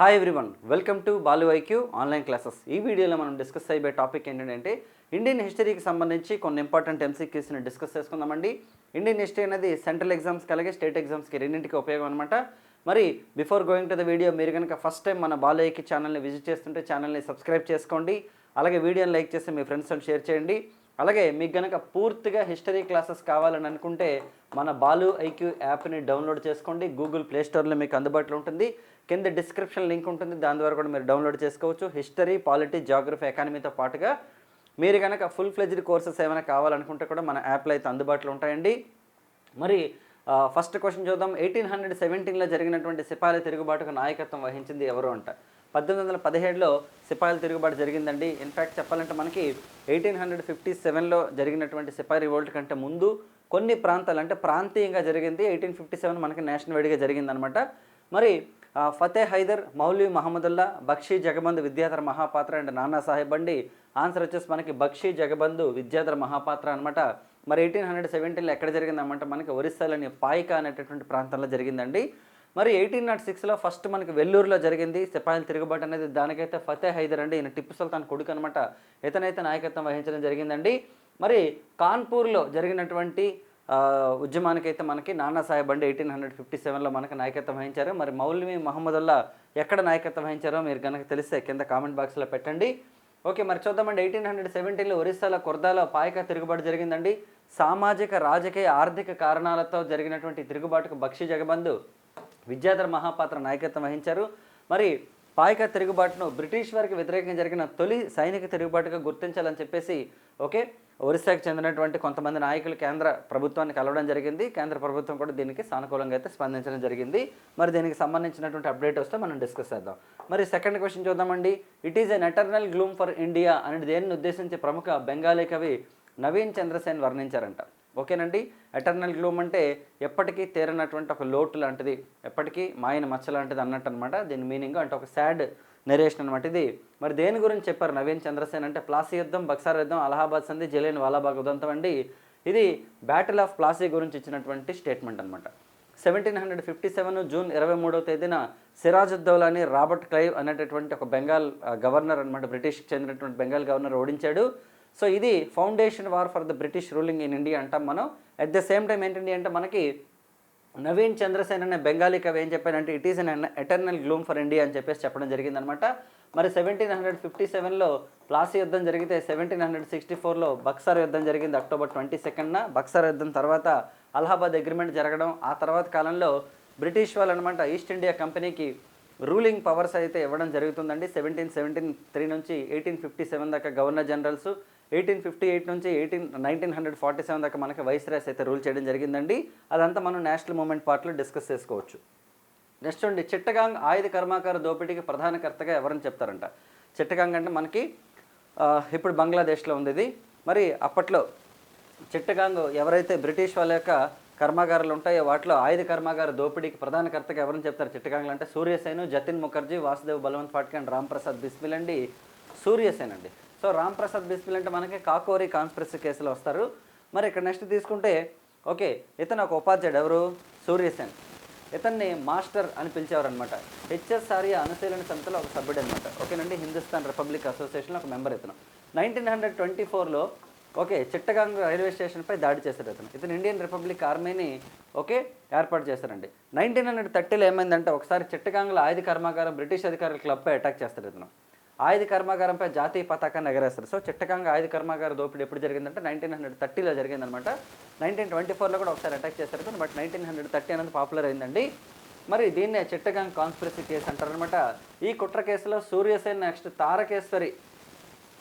Hi everyone welcome to Balu IQ online classes ఈ వీడియోలో మనం డిస్కస్ అయ్యే టాపిక్ ఏంటంటే ఇండియన్ హిస్టరీకి సంబంధించి కొన్ని ఇంపార్టెంట్ ఎంసీక్యూస్ని డిస్కస్ చేసుకుందామండి. ఇండియన్ హిస్టరీ అనేది సెంట్రల్ ఎగ్జామ్స్కి అలాగే స్టేట్ ఎగ్జామ్స్కి రెండింటికి ఉపయోగం అనమాట మరి before going to the video మీరు కనుక ఫస్ట్ టైం మన బాలు ఐక్యూ ఛానల్ని విజిట్ చేస్తుంటే ఛానల్ని సబ్స్క్రైబ్ చేసుకోండి. అలాగే వీడియోని లైక్ చేసి మీ ఫ్రెండ్స్తో షేర్ చేయండి. అలాగే మీకు కనుక పూర్తిగా హిస్టరీ క్లాసెస్ కావాలని అనుకుంటే మన బాలు ఐక్యూ యాప్ని డౌన్లోడ్ చేసుకోండి. గూగుల్ ప్లే స్టోర్లో మీకు అందుబాటులో ఉంటుంది. కింద డిస్క్రిప్షన్ లింక్ ఉంటుంది. దాని ద్వారా కూడా మీరు డౌన్లోడ్ చేసుకోవచ్చు. హిస్టరీ పాలిటీ జాగ్రఫీ ఎకానమీతో పాటుగా మీరు కనుక ఫుల్ ఫ్లెజ్డ్ కోర్సెస్ ఏమైనా కావాలనుకుంటే కూడా మన యాప్లో అయితే అందుబాటులో ఉంటాయండి. మరి ఫస్ట్ క్వశ్చన్ చూద్దాం. ఎయిటీన్ హండ్రెడ్ సెవెంటీన్లో జరిగినటువంటి సిపాయిల తిరుగుబాటుకు నాయకత్వం వహించింది ఎవరు అంట. పద్దెనిమిది వందల పదిహేడులో సిపాయిల తిరుగుబాటు జరిగిందండి. ఇన్ఫ్యాక్ట్ చెప్పాలంటే మనకి ఎయిటీన్ హండ్రెడ్ ఫిఫ్టీ సెవెన్లో జరిగినటువంటి సిపాయి రివోల్ట్ కంటే ముందు కొన్ని ప్రాంతాలు అంటే ప్రాంతీయంగా జరిగింది. ఎయిటీన్ ఫిఫ్టీ సెవెన్ మనకి నేషనల్ వైడ్గా జరిగిందనమాట. మరి ఫతే హైదర్ మౌలి మహమ్మదుల్లా బక్షీ జగబంధు విద్యాధర మహాపాత్ర అండ్ నానా సాహెబ్ అండి. ఆన్సర్ వచ్చేసి మనకి బక్షీ జగబంధు విద్యాధర మహాపాత్ర అనమాట మరి ఎయిటీన్ హండ్రెడ్ సెవెంటీన్లో ఎక్కడ జరిగిందన్నమాట? మనకి ఒరిస్సాలోని పాయిక అనేటటువంటి ప్రాంతంలో జరిగిందండి. మరి ఎయిటీన్ నాట్ సిక్స్లో ఫస్ట్ మనకి వెల్లూరులో జరిగింది. సిపాయిల తిరుగుబాటు అనేది దానికైతే ఫతే హైదర్ అండి. ఈయన టిప్పు సుల్తాన్ కొడుకు అనమాట ఇతనైతే నాయకత్వం వహించడం జరిగిందండి. మరి కాన్పూర్లో జరిగినటువంటి ఉద్యమానికైతే మనకి నానా సాహెబ్ అండి ఎయిటీన్ హండ్రెడ్ ఫిఫ్టీ సెవెన్లో మనకి నాయకత్వం వహించారు. మరి మౌల్వి మహమ్మదుల్లా ఎక్కడ నాయకత్వం వహించారో మీరు కనుక తెలిస్తే కింద కామెంట్ బాక్స్లో పెట్టండి. ఓకే మరి చూద్దామండి. ఎయిటీన్ హండ్రెడ్ సెవెంటీన్లో ఒరిస్సాలో కొర్దాలో పాయక తిరుగుబాటు జరిగిందండి. సామాజిక రాజకీయ ఆర్థిక కారణాలతో జరిగినటువంటి తిరుగుబాటుకు బక్షి జగబంధు విద్యాధర మహాపాత్ర నాయకత్వం వహించారు. మరి పాయక తిరుగుబాటును బ్రిటిష్ వారికి వ్యతిరేకంగా జరిగిన తొలి సైనిక తిరుగుబాటుగా గుర్తించాలని చెప్పేసి ఓకే ఒరిస్సాకు చెందినటువంటి కొంతమంది నాయకులు కేంద్ర ప్రభుత్వాన్ని కలవడం జరిగింది. కేంద్ర ప్రభుత్వం కూడా దీనికి సానుకూలంగా అయితే స్పందించడం జరిగింది. మరి దీనికి సంబంధించినటువంటి అప్డేట్ వస్తే మనం డిస్కస్ చేద్దాం. మరి సెకండ్ క్వశ్చన్ చూద్దామండి. It is an eternal gloom for India అనేది దేనిని ఉద్దేశించి ప్రముఖ బెంగాలీ కవి నవీన్ చంద్రసేన్ వర్ణించారంట. ఓకేనండి? ఎటర్నల్ గ్లూమ్ అంటే ఎప్పటికీ తీరనటువంటి ఒక లోటు లాంటిది ఎప్పటికీ మాయన మచ్చ లాంటిది అన్నట్టు అనమాట దీని మీనింగ్ అంటే ఒక సాడ్ నెరేషన్ అనమాట ఇది. మరి దేని గురించి చెప్పారు నవీన్ చంద్రసేన్ అంటే ప్లాసీ యుద్ధం బక్సార్ యుద్ధం అలహాబాద్ సంధి జలియన్ వాలాబాగ్ ఉదంతం అండి. ఇది బ్యాటిల్ ఆఫ్ ప్లాసీ గురించి ఇచ్చినటువంటి స్టేట్మెంట్ అనమాట seventeen hundred fifty seven June ఇరవై మూడవ తేదీన సిరాజుద్దౌలాని రాబర్ట్ క్లైవ్ అనేటటువంటి ఒక బెంగాల్ గవర్నర్ అనమాట బ్రిటిష్కి చెందినటువంటి బెంగాల్ గవర్నర్ ఓడించాడు. సో ఇది foundation war for the British ruling in India అంటాం మనం. అట్ ద సేమ్ టైం ఏంటండి అంటే మనకి నవీన్ చంద్రసేన్ అనే బెంగాలీ కవి ఏం చెప్పారంటే it is an eternal gloom for India అని చెప్పేసి చెప్పడం జరిగిందనమాట. మరి సెవెంటీన్ హండ్రెడ్ ఫిఫ్టీ సెవెన్లో ప్లాసీ యుద్ధం జరిగితే సెవెంటీన్ హండ్రెడ్ సిక్స్టీ ఫోర్లో బక్సార్ యుద్ధం జరిగింది అక్టోబర్ ట్వంటీ సెకండ్న బక్సార్ యుద్ధం తర్వాత అలహాబాద్ అగ్రిమెంట్ జరగడం ఆ తర్వాత కాలంలో బ్రిటిష్ వాళ్ళు అనమాట ఈస్ట్ ఇండియా కంపెనీకి రూలింగ్ పవర్స్ అయితే ఇవ్వడం జరుగుతుందండి. సెవెంటీన్ సెవెంటీన్ త్రీ నుంచి ఎయిటీన్ ఫిఫ్టీ సెవెన్ దాకా governor generals eighteen fifty eight నుంచి eighteen nineteen hundred forty seven దాకా మనకి వైస్రాస్ అయితే రూల్ చేయడం జరిగిందండి. అదంతా మనం నేషనల్ మూమెంట్ పార్ట్లో డిస్కస్ చేసుకోవచ్చు. నెక్స్ట్ అండి చిట్టగాంగ్ ఆయుధ కర్మాకార దోపిడీకి ప్రధానకర్తగా ఎవరని చెప్తారంట. చిట్టగాంగ్ అంటే మనకి ఇప్పుడు బంగ్లాదేశ్లో ఉంది ఇది. మరి అప్పట్లో చిట్టగాంగ్ ఎవరైతే బ్రిటిష్ వాళ్ళ యొక్క కర్మాగారాలు ఉంటాయి వాటిలో ఆయుధ కర్మాగార దోపిడీకి ప్రధానకర్తగా ఎవరని చెప్తారు చిట్టగాంగ్లు అంటే సూర్యసేను జతిన్ ముఖర్జీ వాసుదేవ్ బలవంత్ ఫాట్కే అండ్ రాంప్రసాద్ బిస్మిల్ అండి సూర్యసేన్ అండి. సో రాంప్రసాద్ బిస్మిల్ అంటే మనకి కాకోరి కాన్స్పిరసీ కేసులో వస్తారు. మరి ఇక్కడ నెక్స్ట్ తీసుకుంటే ఓకే ఇతను ఒక ఉపాధ్యాయుడు ఎవరు? సూర్యసేన్. ఇతన్ని మాస్టర్ అని పిలిచేవారనమాట అనమాట హెచ్ఎస్ఆర్య అనుశీలన సంస్థలో ఒక సభ్యుడు అనమాట ఓకేనండి హిందుస్థాన్ రిపబ్లిక్ అసోసియేషన్లో ఒక మెంబర్ ఇతను. నైన్టీన్ హండ్రెడ్ ట్వంటీ ఫోర్లో ఓకే చిట్టగాంగ్ రైల్వే స్టేషన్పై దాడి చేశారు అతను. ఇతను ఇండియన్ రిపబ్లిక్ ఆర్మీని ఓకే ఏర్పాటు చేశారండి. నైన్టీన్ హండ్రెడ్ థర్టీలో ఏమైందంటే ఒకసారి చిట్టగాంగ్లో ఆయుధ కర్మాగారం బ్రిటిష్ అధికారుల క్లబ్పై అటాక్ చేస్తారు ఇతను. ఆయుధ కర్మాగారంపై జాతీయ పతాకాన్ని ఎగరేస్తారు సో చిట్టగాంగ్ ఆయుధ కర్మాగార దోపిడీ ఎప్పుడు జరిగిందంటే నైన్టీన్ హండ్రెడ్ థర్టీలో జరిగిందనమాట నైన్టీన్ ట్వంటీ ఫోర్లో కూడా ఒకసారి అటాక్ చేశారు కానీ బట్ నైన్టీన్ హండ్రెడ్ థర్టీ అనేది పాపులర్ అయిందండి. మరి దీన్నే చిట్టగాంగ్ కాన్స్పిరసీ కేసు అంటారనమాట ఈ కుట్ర కేసులో సూర్యసేన్ నెక్స్ట్ తారకేశ్వరి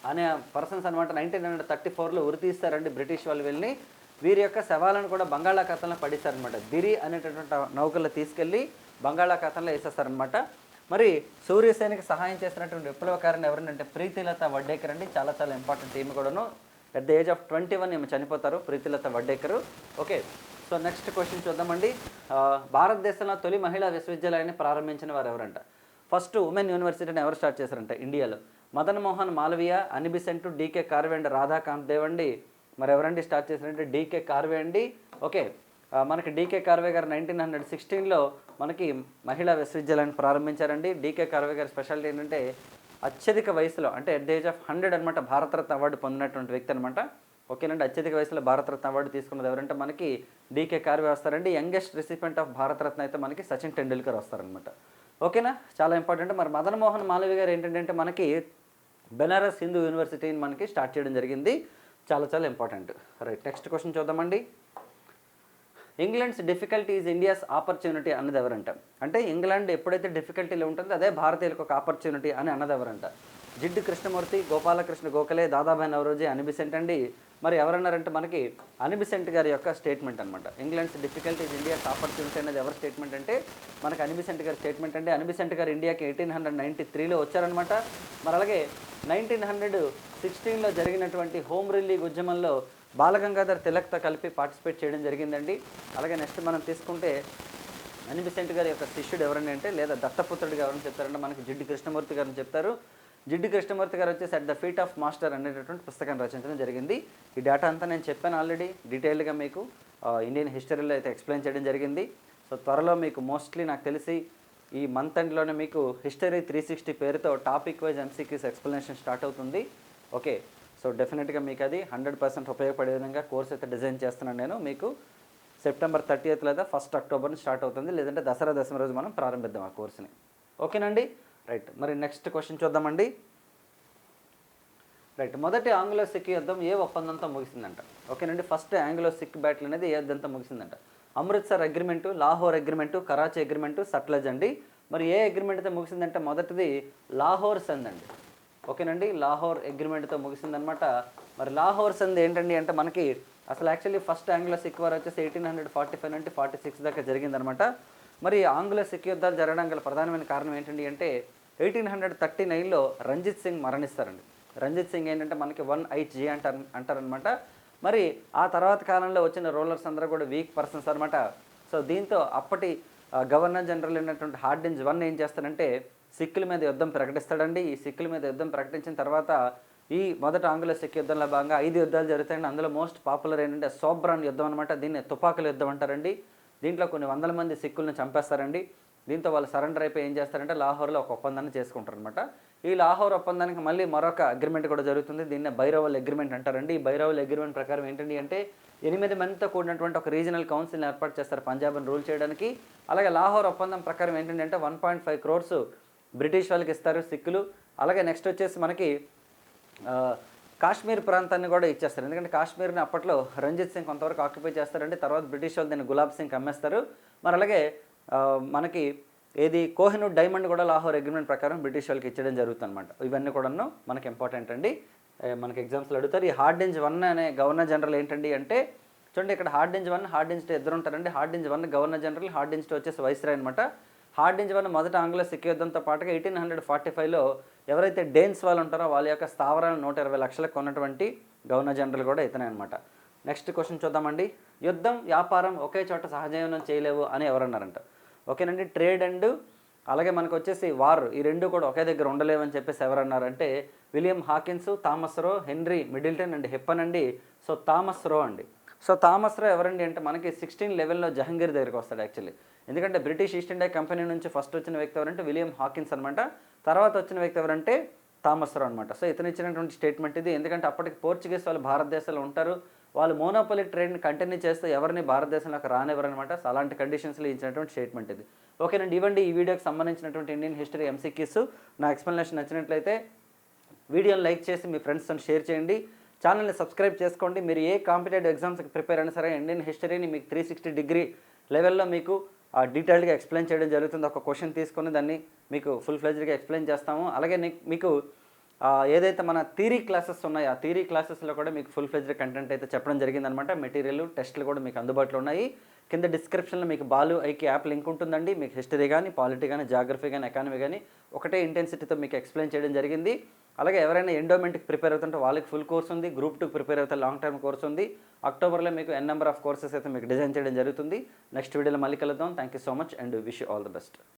అనే పర్సన్స్ అనమాట నైన్టీన్ హండ్రెడ్ థర్టీ ఫోర్లో ఉరి తీస్తారండి బ్రిటిష్ వాళ్ళు వెళ్ళి వీరి యొక్క శవాలను కూడా బంగాళాఖాతంలో పడిస్తారనమాట దిరి అనేటటువంటి నౌకల్లో తీసుకెళ్ళి బంగాళాఖాతంలో వేసేస్తారనమాట మరి సూర్యసేనకి సహాయం చేసినటువంటి విప్లవకారిని ఎవరంటే ప్రీతిలత వడ్డేకర్ అండి. చాలా చాలా ఇంపార్టెంట్ టీమ్ కూడాను. At the age of twenty one ఏమో చనిపోతారు Pritilata Waddedar. Okay so next question చూద్దామండి. భారతదేశంలో తొలి మహిళా విశ్వవిద్యాలయాన్ని ప్రారంభించిన వారు ఎవరంట? ఫస్ట్ ఉమెన్ యూనివర్సిటీని ఎవరు స్టార్ట్ చేశారంట? ఇండియాలో. Madan Mohan Malaviya Annie Besant D K Karve and Radhakant Dev అండి మరి ఎవరండి స్టార్ట్ చేశారంటే డీకే కార్వే అండి ఓకే మనకి డీకే కార్వే గారు నైన్టీన్ హండ్రెడ్ సిక్స్టీన్లో మనకి మహిళా విశ్వవిద్యాలయాన్ని ప్రారంభించారండి. డీకే కార్వే గారి స్పెషాలిటీ ఏంటంటే అత్యధిక వయసులో అంటే at the age of hundred అనమాట భారతరత్న అవార్డు పొందినటువంటి వ్యక్తి అనమాట ఓకేనండి అత్యధిక వయసులో భారతరత్న అవార్డు తీసుకున్నది ఎవరంటే మనకి డీకే కార్వే వస్తారండి. యంగెస్ట్ రెసిపెంట్ ఆఫ్ భారతరత్న అయితే మనకి సచిన్ టెండూల్కర్ వస్తారనమాట ఓకేనా? చాలా ఇంపార్టెంట్. మరి మదన్ మోహన్ మాలవి గారు ఏంటంటే మనకి బెనారస్ హిందూ యూనివర్సిటీని మనకి స్టార్ట్ చేయడం జరిగింది. చాలా చాలా ఇంపార్టెంట్. రైట్ నెక్స్ట్ క్వశ్చన్ చూద్దామండి. England's difficulty is India's opportunity అన్నది ఎవరంట? అంటే ఇంగ్లాండ్ ఎప్పుడైతే డిఫికల్టీలో ఉంటుందో అదే భారతీయులకు ఒక ఆపర్చునిటీ అని అన్నది ఎవరంట? జిడ్డు కృష్ణమూర్తి గోపాలకృష్ణ గోఖలే దాదాబాయి నవరోజీ అనిబిసెంట్ అండి. మరి ఎవరన్నారంటే మనకి అనిబిసెంట్ గారి యొక్క స్టేట్మెంట్ అనమాట ఇంగ్లాండ్స్ డిఫికల్టీస్ ఇండియాస్ ఆపర్చునిటీ అనేది ఎవరి స్టేట్మెంట్ అంటే మనకి అనిబిసెంట్ గారి స్టేట్మెంట్ అంటే అనిబిసెంట్ గారు ఇండియాకి ఎయిటీన్ హండ్రెడ్ నైంటీ త్రీలో వచ్చారనమాట మరి అలాగే నైన్టీన్ హండ్రెడ్ సిక్స్టీన్లో జరిగినటువంటి హోమ్ రిలీగ్ ఉద్యమంలో బాలగంగాధర్ తిలక్తో కలిపి పార్టిసిపేట్ చేయడం జరిగిందండి. అలాగే నెక్స్ట్ మనం తీసుకుంటే అనిబిసెంట్ గారి యొక్క శిష్యుడు ఎవరని అంటే లేదా దత్తపుత్రుడు ఎవరని చెప్తారంటే మనకి జిడ్డు కృష్ణమూర్తి గారిని చెప్తారు. జిడ్డు కృష్ణమూర్తి గారు వచ్చేసి at the feet of master అనేటటువంటి పుస్తకాన్ని రచించడం జరిగింది. ఈ డేటా అంతా నేను చెప్పాను ఆల్రెడీ డీటెయిల్గా మీకు ఇండియన్ హిస్టరీలో అయితే ఎక్స్ప్లెయిన్ చేయడం జరిగింది. సో త్వరలో మీకు మోస్ట్లీ నాకు తెలిసి ఈ మంత్ ఎండ్లోనే మీకు హిస్టరీ త్రీ సిక్స్టీ పేరుతో topic wise MCQs explanation start అవుతుంది. ఓకే సో డెఫినెట్గా మీకు అది హండ్రెడ్ పర్సెంట్ ఉపయోగపడే విధంగా కోర్స్ అయితే డిజైన్ చేస్తున్నాను నేను. మీకు సెప్టెంబర్ థర్టీ లేదా ఫస్ట్ అక్టోబర్ స్టార్ట్ అవుతుంది. లేదంటే దసరా దశమి రోజు మనం ప్రారంభిద్దాం ఆ కోర్స్ని ఓకేనండి రైట్ మరి నెక్స్ట్ క్వశ్చన్ చూద్దామండి. రైట్ మొదటి ఆంగ్లో సిక్ యుద్ధం ఏ ఒప్పందంతో ముగిసిందంట? ఓకేనండి ఫస్ట్ ఆంగ్లో సిక్ బ్యాటిల్ అనేది ఏ యుద్ధంతో ముగిసిందంట? Amritsar agreement Lahore agreement Karachi agreement Sutlej అండి. మరి ఏ అగ్రిమెంట్తో ముగిసిందంటే? మొదటిది లాహోర్ సంద్ అండి. ఓకేనండి లాహోర్ అగ్రిమెంట్తో ముగిసిందనమాట. మరి లాహోర్ సంద్ ఏంటండి అంటే మనకి అసలు యాక్చువల్లీ ఫస్ట్ ఆంగ్లో సిక్ వారు వచ్చేసి ఎయిటీన్ హండ్రెడ్ ఫార్టీ ఫైవ్ నుండి ఫార్టీ సిక్స్ దాకా జరిగిందనమాట. మరి ఆంగ్ల సిక్ యుద్ధాలు జరగడం గల ప్రధానమైన కారణం ఏంటండి అంటే ఎయిటీన్ హండ్రెడ్ థర్టీ నైన్లో రంజిత్ సింగ్ మరణిస్తారండి. రంజిత్ సింగ్ ఏంటంటే మనకి వన్ ఐట్ జీ అంటారు అంటారనమాట మరి ఆ తర్వాత కాలంలో వచ్చిన రూలర్స్ అందరూ కూడా వీక్ పర్సన్స్ అనమాట సో దీంతో అప్పటి గవర్నర్ జనరల్ అయినటువంటి హార్డింజ్ వన్ ఏం చేస్తాడంటే సిక్కుల మీద యుద్ధం ప్రకటిస్తాడండి. ఈ సిక్కుల మీద యుద్ధం ప్రకటించిన తర్వాత ఈ మొదట ఆంగ్ల సిక్ యుద్ధంలో భాగంగా ఐదు యుద్ధాలు జరుగుతాయండి. అందులో మోస్ట్ పాపులర్ ఏంటంటే సోబ్రాన్ యుద్ధం అనమాట దీన్ని తుపాకుల యుద్ధం అంటారండి. దీంట్లో కొన్ని వందల మంది సిక్కులను చంపేస్తారండి. దీంతో వాళ్ళు సరెండర్ అయిపోయి ఏం చేస్తారంటే లాహోర్లో ఒక ఒప్పందాన్ని చేసుకుంటారు అనమాట ఈ లాహోర్ ఒప్పందానికి మళ్ళీ మరొక అగ్రిమెంట్ కూడా జరుగుతుంది. దీన్నే బైరవల్ అగ్రిమెంట్ అంటారండి. ఈ బైరవల్ అగ్రిమెంట్ ప్రకారం ఏంటండి అంటే ఎనిమిది మందితో కూడినటువంటి ఒక రీజనల్ కౌన్సిల్ని ఏర్పాటు చేస్తారు పంజాబ్ని రూల్ చేయడానికి. అలాగే లాహోర్ ఒప్పందం ప్రకారం ఏంటంటే అంటే one point five crores British వాళ్ళకి ఇస్తారు సిక్కులు. అలాగే నెక్స్ట్ వచ్చేసి మనకి కాశ్మీర్ ప్రాంతాన్ని కూడా ఇచ్చేస్తారు. ఎందుకంటే కాశ్మీర్ని అప్పట్లో రంజిత్ సింగ్ కొంతవరకు ఆక్యుపై చేస్తారండి. తర్వాత బ్రిటిష్ వాళ్ళు దీన్ని గులాబ్ సింగ్ అమ్మేస్తారు మరి అలాగే మనకి ఏది కోహినూర్ డైమండ్ కూడా లాహోర్ అగ్రిమెంట్ ప్రకారం బ్రిటిష్ వాళ్ళకి ఇచ్చడం జరుగుతుంది అనమాట ఇవన్నీ కూడాను మనకి ఇంపార్టెంట్ అండి. మనకి ఎగ్జామ్స్లో అడుగుతారు. ఈ హార్డింజ్ వన్ అనే గవర్నర్ జనరల్ ఏంటండి అంటే చూడండి ఇక్కడ హార్డింజ్ వన్ హార్డింజ్ టూ ఇద్దరు ఉంటారండి. Hardinge one governor general Hardinge two వచ్చేసి వైస్రాయ్ అనమాట హార్డింజ్ వన్ మొదట ఆంగ్ల సిక్ యుద్ధంతో పాటుగా ఎయిటీన్ హండ్రెడ్ ఫార్టీ ఫైవ్లో ఎవరైతే డేన్స్ వాళ్ళు ఉంటారో వాళ్ళ యొక్క స్థావరాలను నూట ఇరవై లక్షలకు కొన్నటువంటి గవర్నర్ జనరల్ కూడా ఇతనే అనమాట నెక్స్ట్ క్వశ్చన్ చూద్దామండి. యుద్ధం వ్యాపారం ఒకే చోట సహజీవనం చేయలేవు అని ఎవరన్నారంట? ఓకేనండి ట్రేడ్ అండ్ అలాగే మనకు వచ్చేసి వార్ ఈ రెండు కూడా ఒకే దగ్గర ఉండలేవని చెప్పేసి ఎవరన్నారంటే William Hawkins Thomas Roe Henry Middleton and Hippon అండి. సో థామస్ రో అండి. సో థామస్ రో ఎవరండి అంటే మనకి సిక్స్టీన్ లెవెల్లో జహంగీర్ దగ్గరికి వస్తాడు యాక్చువల్లీ. ఎందుకంటే బ్రిటిష్ ఈస్ట్ ఇండియా కంపెనీ నుంచి ఫస్ట్ వచ్చిన వ్యక్తి ఎవరంటే విలియం హాకిన్స్ అనమాట తర్వాత వచ్చిన వ్యక్తి ఎవరంటే థామస్ రో అనమాట సో ఇతను ఇచ్చినటువంటి స్టేట్మెంట్ ఇది. ఎందుకంటే అప్పటికి పోర్చుగీస్ వాళ్ళు భారతదేశంలో ఉంటారు. వాళ్ళు మోనోపలి ట్రేడ్ని కంటిన్యూ చేస్తే ఎవరిని భారతదేశంలోకి రానివ్వరు అనమాట సో అలాంటి కండిషన్స్లో ఇచ్చినటువంటి స్టేట్మెంట్ ఇది. ఓకేనండి ఇవ్వండి ఈ వీడియోకి సంబంధించినటువంటి ఇండియన్ హిస్టరీ ఎంసీక్యూస్ నా ఎక్స్ప్లెనేషన్ నచ్చినట్లయితే వీడియోని లైక్ చేసి మీ ఫ్రెండ్స్తో షేర్ చేయండి. ఛానల్ని సబ్స్క్రైబ్ చేసుకోండి. మీరు ఏ కాంపిటేటివ్ ఎగ్జామ్స్కి ప్రిపేర్ అయినా సరే ఇండియన్ హిస్టరీని మీకు త్రీ సిక్స్టీ డిగ్రీ లెవెల్లో మీకు డీటెయిల్డ్గా ఎక్స్ప్లెయిన్ చేయడం జరుగుతుంది. ఒక క్వశ్చన్ తీసుకొని దాన్ని మీకు ఫుల్ ఫ్లెజ్డ్గా ఎక్స్ప్లెయిన్ చేస్తాము. అలాగే మీకు ఏదైతే మన థీరీ క్లాసెస్ ఉన్నాయో ఆ థీరీ క్లాసెస్లో కూడా మీకు ఫుల్ ఫ్లెజ్డ్ కంటెంట్ అయితే చెప్పడం జరిగిందనమాట మెటీరియల్ టెస్ట్లు కూడా మీకు అందుబాటులో ఉన్నాయి. కింద డిస్క్రిప్షన్లో మీకు బాలు ఐకి యాప్ లింక్ ఉంటుందండి. మీకు హిస్టరీ కానీ పాలిటీ కానీ జాగ్రఫీ కానీ ఎకానమీ కానీ ఒకటే ఇంటెన్సిటీతో మీకు ఎక్స్ప్లెయిన్ చేయడం జరిగింది. అలాగే ఎవరైనా ఎండోమెంట్కి ప్రిపేర్ అవుతుంటే వాళ్ళకి ఫుల్ కోర్స్ ఉంది. గ్రూప్ టూ ప్రిపేర్ అవుతే లాంగ్ టర్మ్ కోర్స్ ఉంది. అక్టోబర్లో మీకు ఎన్ నెంబర్ ఆఫ్ కోర్సెస్ అయితే మీకు డిజైన్ చేయడం జరుగుతుంది. నెక్స్ట్ వీడియోలో మళ్ళీ కలుద్దాం. Thank you so much and wish all the best